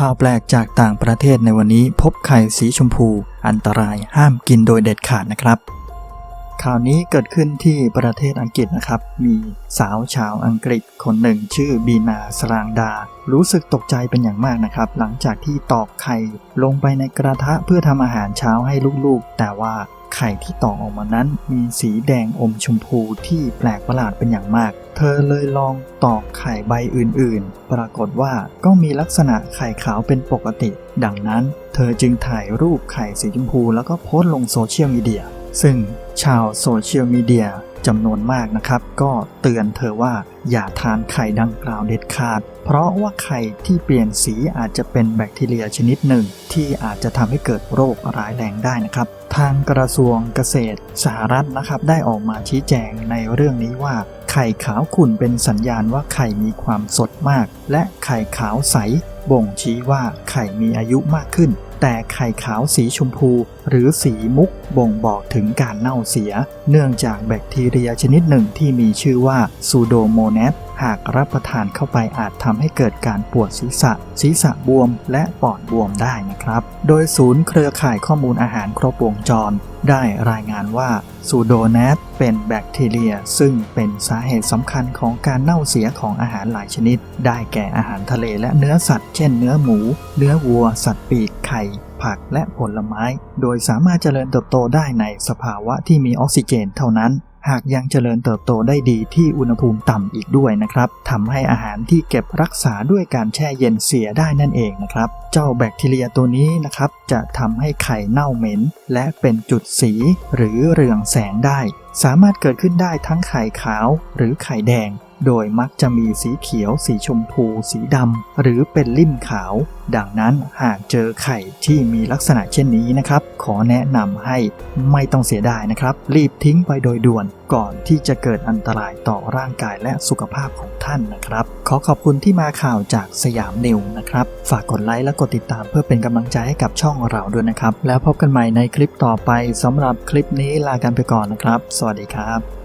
ข่าวแปลกจากต่างประเทศในวันนี้พบไข่สีชมพู อันตรายห้ามกินโดยเด็ดขาดนะครับ ข่าวนี้เกิดขึ้นที่ประเทศอังกฤษนะครับ มีสาวชาวอังกฤษคนหนึ่งชื่อบีนาสรางดา รู้สึกตกใจเป็นอย่างมากนะครับ หลังจากที่ตอกไข่ลงไปในกระทะเพื่อทำอาหารเช้าให้ลูกๆ แต่ว่าไข่ที่ตอกออกมานั้นมีสีแดงอมชมพูที่แปลกประหลาดเป็นอย่างมาก เธอเลยลองตอกไข่ใบอื่นๆ ปรากฏว่าก็มีลักษณะไข่ขาวเป็นปกติ ดังนั้น เธอจึงถ่ายรูปไข่สีชมพูแล้วก็โพสต์ลงโซเชียลมีเดีย ซึ่งชาวโซเชียลมีเดียจำนวนมากนะครับ ก็เตือนเธอว่าอย่าทานไข่ดังกล่าวเด็ดขาด เพราะว่าไข่ที่เปลี่ยนสีอาจจะเป็นแบคทีเรียชนิดหนึ่ง ที่อาจจะทำให้เกิดโรคร้ายแรงได้นะครับ ทางกระทรวงเกษตรสหรัฐนะครับ ได้ออกมาชี้แจงในเรื่องนี้ว่า ไข่ขาวขุ่นเป็นสัญญาณว่าไข่มีความสดมาก และไข่ขาวใสบ่งชี้ว่าไข่มีอายุมากขึ้น แต่ไข่ขาวสีชมพูหรือสีมุกบ่งบอกถึงการเน่าเสีย เนื่องจากแบคทีเรียชนิดหนึ่งที่มีชื่อว่าซูโดโมแนส หากรับประทานเข้าไปอาจทำให้เกิดการปวดศีรษะ ศีรษะบวมและปอดบวมได้นะครับ โดยศูนย์เครือข่ายข้อมูลอาหารครบวงจร ได้รายงานว่าซูโดแนสเป็นแบคทีเรีย ซึ่งเป็นสาเหตุสำคัญของการเน่าเสียของอาหารหลายชนิด ได้แก่อาหารทะเลและเนื้อสัตว์ เช่นเนื้อหมู เนื้อวัว สัตว์ปีกไข่ ผักและผลไม้ โดยสามารถเจริญเติบโตได้ในสภาวะที่มีออกซิเจนเท่านั้น หากยังเจริญเติบโตได้ดีที่อุณหภูมิต่ำอีกด้วยนะครับทำให้อาหารที่เก็บรักษาด้วยการแช่เย็นเสียได้นั่นเองนะครับ เจ้าแบคทีเรียตัวนี้นะครับจะทำให้ไข่เน่าเหม็น และเป็นจุดสีหรือเรืองแสงได้สามารถเกิดขึ้นได้ทั้งไข่ขาวหรือไข่แดง โดยมักจะมีสีเขียว สีชมพู สีดำ หรือเป็นลิ่มขาว ดังนั้นหากเจอไข่ที่มีลักษณะเช่นนี้นะครับ ขอแนะนำให้ไม่ต้องเสียดายนะครับ รีบทิ้งไปโดยด่วนก่อนที่จะเกิดอันตรายต่อร่างกายและสุขภาพของท่านนะครับ ขอขอบคุณที่มาข่าวจากสยามนิวนะครับ ฝากกดไลค์และกดติดตามเพื่อเป็นกำลังใจให้กับช่องเราด้วยนะครับ แล้วพบกันใหม่ในคลิปต่อไปสำหรับคลิปนี้ลากันไปก่อนนะครับสวัสดีครับ